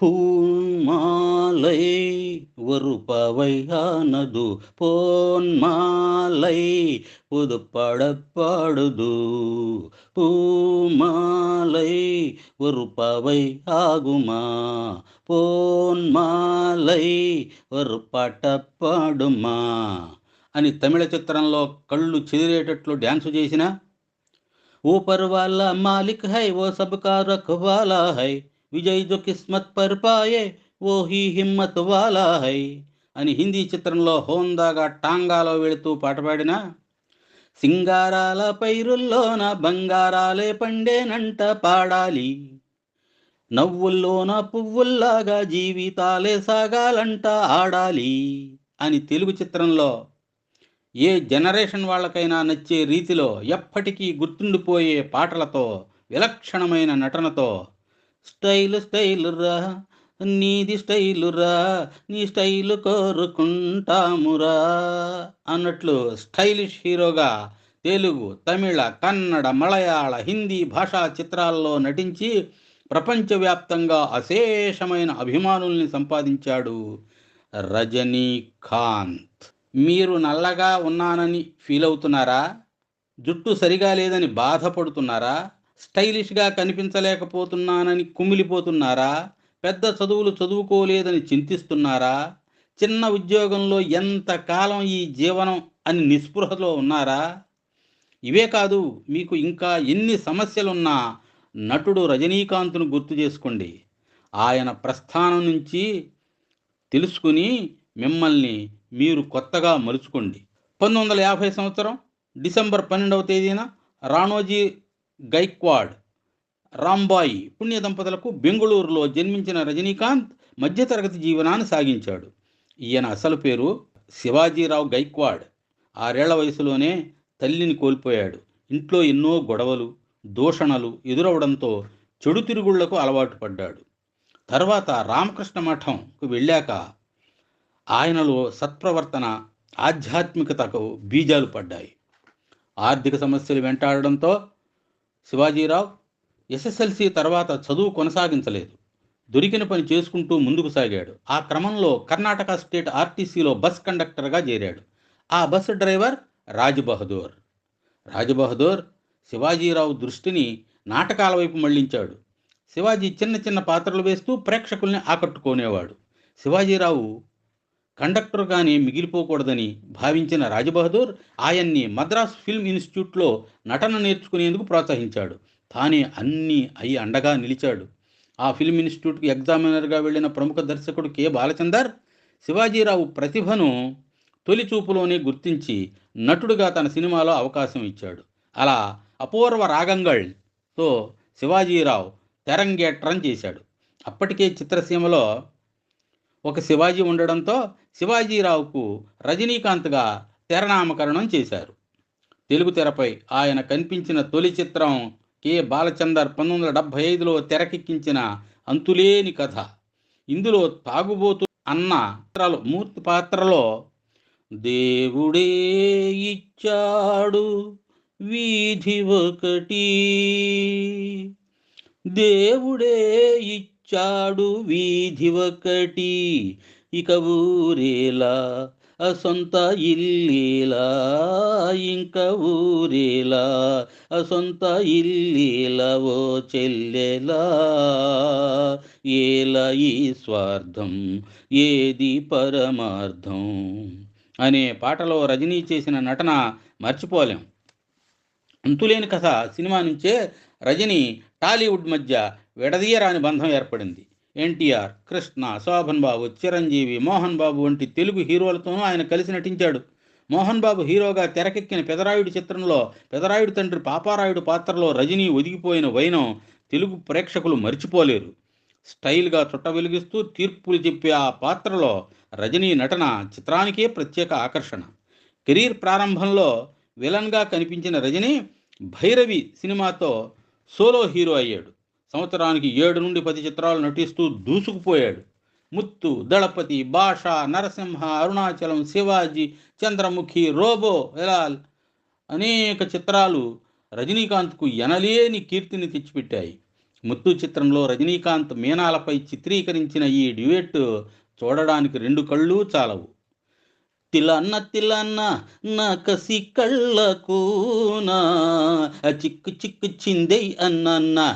పూన్మాలై వరుపవైహానదు పోన్మాలై పుదుపడపడదు పూమాలై వరుపవై ఆగుమా పోన్మాలై వరుపటపడుమా అని తమిళ చిత్రంలో కళ్ళు చిదిరేటట్లు డ్యాన్సు చేసిన ఊపరు వాళ్ళ మాలిక్ హై ఓ సబ్కారు వాలా హై. విజయ్ జో కిస్మత్ పర్ పాయే ఓ హీ హిమ్మత్ వాలా హై అని హిందీ చిత్రంలో హోందాగా టాంగాలో వెళుతూ పాట పాడిన సింగారాల పైరుల్లోన బంగారాలే పండేనంట పాడాలి. నవ్వుల్లోన పువ్వుల్లాగా జీవితాలే సాగాలంట ఆడాలి అని తెలుగు చిత్రంలో ఏ జనరేషన్ వాళ్ళకైనా నచ్చే రీతిలో ఎప్పటికీ గుర్తుండిపోయే పాటలతో విలక్షణమైన నటనతో స్టైల్ స్టైల్ రా నీది స్టైలు రా నీ స్టైల్ కోరుకుంటామురా అన్నట్లు స్టైలిష్ హీరోగా తెలుగు తమిళ కన్నడ మలయాళ హిందీ భాషా చిత్రాల్లో నటించి ప్రపంచవ్యాప్తంగా అశేషమైన అభిమానుల్ని సంపాదించాడు రజనీకాంత్. మీరు నల్లగా ఉన్నానని ఫీల్ అవుతున్నారా జుట్టు సరిగా లేదని బాధపడుతున్నారా? స్టైలిష్గా కనిపించలేకపోతున్నానని కుమిలిపోతున్నారా? పెద్ద చదువులు చదువుకోలేదని చింతిస్తున్నారా? చిన్న ఉద్యోగంలో ఎంతకాలం ఈ జీవనం అని నిస్పృహలో ఉన్నారా? ఇవే కాదు మీకు ఇంకా ఎన్ని సమస్యలున్నా నటుడు రజనీకాంత్ను గుర్తు చేసుకోండి. ఆయన ప్రస్థానం నుంచి తెలుసుకుని మిమ్మల్ని మీరు కొత్తగా మలుచుకోండి. పంతొమ్మిది వందల యాభై సంవత్సరం డిసెంబర్ పన్నెండవ తేదీన రాణోజీ గైక్వాడ్ రాంబాయి పుణ్య దంపతులకు బెంగళూరులో జన్మించిన రజనీకాంత్ మధ్యతరగతి జీవనాన్ని సాగించాడు. ఈయన అసలు పేరు శివాజీరావు గైక్వాడ్. ఆరేళ్ళ వయసులోనే తల్లిని కోల్పోయాడు. ఇంట్లో ఎన్నో గొడవలు దూషణలు ఎదురవడంతో చెడు తిరుగుళ్ళకు అలవాటు పడ్డాడు. తర్వాత రామకృష్ణ మఠంకు వెళ్ళాక ఆయనలో సత్ప్రవర్తన ఆధ్యాత్మికతకు బీజాలు పడ్డాయి. ఆర్థిక సమస్యలు వెంటాడడంతో శివాజీరావు ఎస్ఎస్ఎల్సి తర్వాత చదువు కొనసాగించలేదు. దొరికిన పని చేసుకుంటూ ముందుకు సాగాడు. ఆ క్రమంలో కర్ణాటక స్టేట్ ఆర్టీసీలో బస్ కండక్టర్గా చేరాడు. ఆ బస్ డ్రైవర్ రాజ్బహదూర్. రాజ్బహదూర్ శివాజీరావు దృష్టిని నాటకాల వైపు మళ్ళించాడు. శివాజీ చిన్న చిన్న పాత్రలు వేస్తూ ప్రేక్షకుల్ని ఆకట్టుకునేవాడు. శివాజీరావు కండక్టర్గానే మిగిలిపోకూడదని భావించిన రాజబహదూర్ ఆయన్ని మద్రాస్ ఫిల్మ్ ఇన్స్టిట్యూట్లో నటన నేర్చుకునేందుకు ప్రోత్సహించాడు. తానే అన్ని అయి అండగా నిలిచాడు. ఆ ఫిల్మ్ ఇన్స్టిట్యూట్కి ఎగ్జామినర్గా వెళ్ళిన ప్రముఖ దర్శకుడు కె. బాలచందర్ శివాజీరావు ప్రతిభను తొలి చూపులోనే గుర్తించి నటుడుగా తన సినిమాలో అవకాశం ఇచ్చాడు. అలా అపూర్వ రాగంగళ్తో శివాజీరావు తెరంగేట్రం చేశాడు. అప్పటికే చిత్రసీమలో ఒక శివాజీ ఉండడంతో శివాజీరావుకు రజనీకాంత్గా తెరనామకరణం చేశారు. తెలుగు తెరపై ఆయన కనిపించిన తొలి చిత్రం కె. బాలచందర్ పంతొమ్మిది వందల డెబ్భై ఐదులో తెరకెక్కించిన అంతులేని కథ. ఇందులో తాగుబోతు అన్న పాత్రలో మూర్తి పాత్రలో దేవుడే ఇచ్చాడు వీధి ఒకటి. దేవుడే ఇచ్చాడు వీధి ఒకటి. ఇక ఊరేలా ఆ సొంత ఇల్లీలా ఇంక ఊరేలా ఆ సొంత ఇల్లీలా ఓ చెల్లెలా. ఏల ఈ స్వార్థం ఏది పరమార్థం? అనే పాటలో రజనీ చేసిన నటన మర్చిపోలేం. అంతులేని కథ సినిమా నుంచే రజనీ టాలీవుడ్ మధ్య విడదీయరాని బంధం ఏర్పడింది. ఎన్టీఆర్ కృష్ణ శోభన్ బాబు చిరంజీవి మోహన్ బాబు వంటి తెలుగు హీరోలతోనూ ఆయన కలిసి నటించాడు. మోహన్ బాబు హీరోగా తెరకెక్కిన పెదరాయుడు చిత్రంలో పెదరాయుడు తండ్రి పాపారాయుడు పాత్రలో రజనీ ఒదిగిపోయిన వైనం తెలుగు ప్రేక్షకులు మర్చిపోలేరు. స్టైల్గా చుట్ట వెలిగిస్తూ తీర్పులు చెప్పే ఆ పాత్రలో రజనీ నటన చిత్రానికే ప్రత్యేక ఆకర్షణ. కెరీర్ ప్రారంభంలో విలన్గా కనిపించిన రజనీ భైరవి సినిమాతో సోలో హీరో అయ్యాడు. సంవత్సరానికి ఏడు నుండి పది చిత్రాలు నటిస్తూ దూసుకుపోయాడు. ముత్తు దళపతి భాష నరసింహ అరుణాచలం శివాజీ చంద్రముఖి రోబో ఇలా అనేక చిత్రాలు రజనీకాంత్కు ఎనలేని కీర్తిని తెచ్చిపెట్టాయి. ముత్తు చిత్రంలో రజనీకాంత్ మీనాలపై చిత్రీకరించిన ఈ డ్యూయెట్ చూడడానికి రెండు కళ్ళు చాలవు. తిలన్న తిలన్న నా కసి కళ్ళకునా చిక్కు చిక్కు చిందై అన్నన్నా.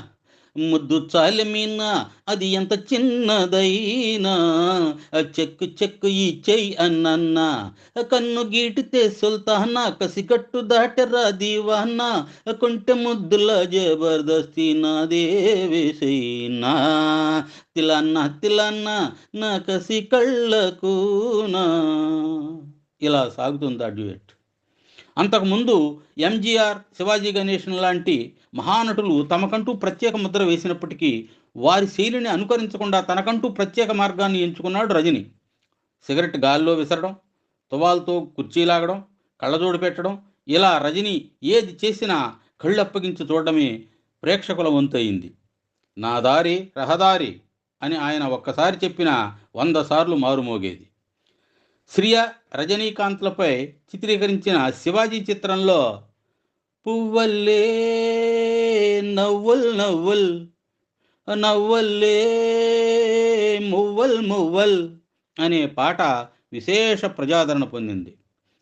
ముద్దు చాలమీన? అది ఎంత చిన్నదైనా? చెక్కు చెక్కు ఈ చెయ్యి అన్నన్న కన్ను గీటితే సుల్తానా కసికట్టు దాటరా దీవానా? కొంటె ముద్దుల జబర్దస్తి నా దేవేసైనా తిలన్న తిలన్న నా కసి కళ్ళకునా ఇలా సాగుతుంది ఆ డ్యూయట్. అంతకుముందు ఎంజీఆర్ శివాజీ గణేషన్ లాంటి మహానటులు తమకంటూ ప్రత్యేక ముద్ర వేసినప్పటికీ వారి శైలిని అనుకరించకుండా తనకంటూ ప్రత్యేక మార్గాన్ని ఎంచుకున్నాడు రజని. సిగరెట్ గాల్లో విసరడం తువాల్తో కుర్చీ లాగడం కళ్ళజోడు పెట్టడం ఇలా రజని ఏది చేసినా కళ్ళప్పగించి చూడడమే ప్రేక్షకుల వంతయింది. నా దారి రహదారి అని ఆయన ఒక్కసారి చెప్పిన వంద సార్లు మారుమోగేది. శ్రియ రజనీకాంత్లపై చిత్రీకరించిన శివాజీ చిత్రంలో పువ్వల్లే నవ్వుల్ నవ్వుల్ నవ్వల్లే మువ్వల్ మువ్వల్ అనే పాట విశేష ప్రజాదరణ పొందింది.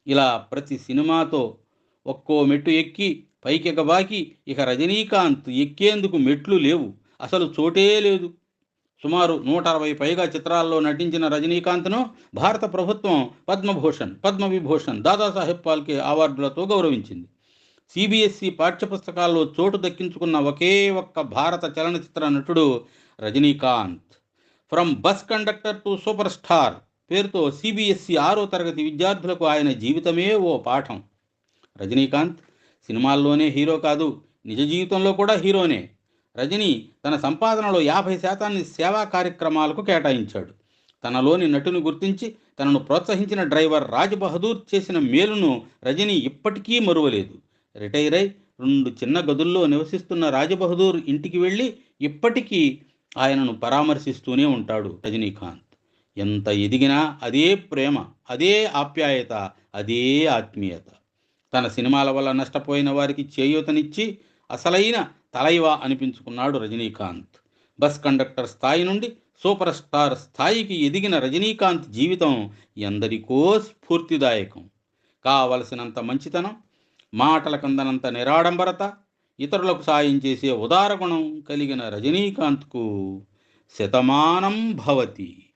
ఇలా ప్రతి సినిమాతో ఒక్కో మెట్టు ఎక్కి పైకెగబాకి ఇక రజనీకాంత్ ఎక్కేందుకు మెట్లు లేవు. అసలు చోటే లేదు. సుమారు నూట అరవై పైగా చిత్రాల్లో నటించిన రజనీకాంత్ను భారత ప్రభుత్వం పద్మభూషణ్ పద్మవిభూషణ్ దాదాసాహెబ్ పాల్కే అవార్డులతో గౌరవించింది. సిబిఎస్ఈ పాఠ్యపుస్తకాల్లో చోటు దక్కించుకున్న ఒకే ఒక్క భారత చలనచిత్ర నటుడు Rajinikanth. From bus conductor to super star పేరుతో సిబిఎస్ఈ ఆరో తరగతి విద్యార్థులకు ఆయన జీవితమే ఓ పాఠం. రజనీకాంత్ సినిమాల్లోనే హీరో కాదు నిజ జీవితంలో కూడా హీరోనే. రజనీ తన సంపాదనలో యాభై శాతాన్ని సేవా కార్యక్రమాలకు కేటాయించాడు. తనలోని నటుని గుర్తించి తనను ప్రోత్సహించిన డ్రైవర్ రాజ్ బహదూర్ చేసిన మేలును రజనీ ఇప్పటికీ మరువలేదు. రిటైర్ అయి రెండు చిన్న గదుల్లో నివసిస్తున్న రాజబహదూర్ ఇంటికి వెళ్ళి ఇప్పటికీ ఆయనను పరామర్శిస్తూనే ఉంటాడు రజనీకాంత్. ఎంత ఎదిగినా అదే ప్రేమ అదే ఆప్యాయత అదే ఆత్మీయత. తన సినిమాల వల్ల నష్టపోయిన వారికి చేయూతనిచ్చి అసలైన తలైవా అనిపించుకున్నాడు రజనీకాంత్. బస్ కండక్టర్ స్థాయి నుండి సూపర్ స్టార్ స్థాయికి ఎదిగిన రజనీకాంత్ జీవితం ఎందరికో స్ఫూర్తిదాయకం. కావలసినంత మంచితనం మాటల కందనంత నిరాడంబరత ఇతరులకు సాయం చేసే ఉదారగుణం కలిగిన రజనీకాంత్కు శతమానం భవతి.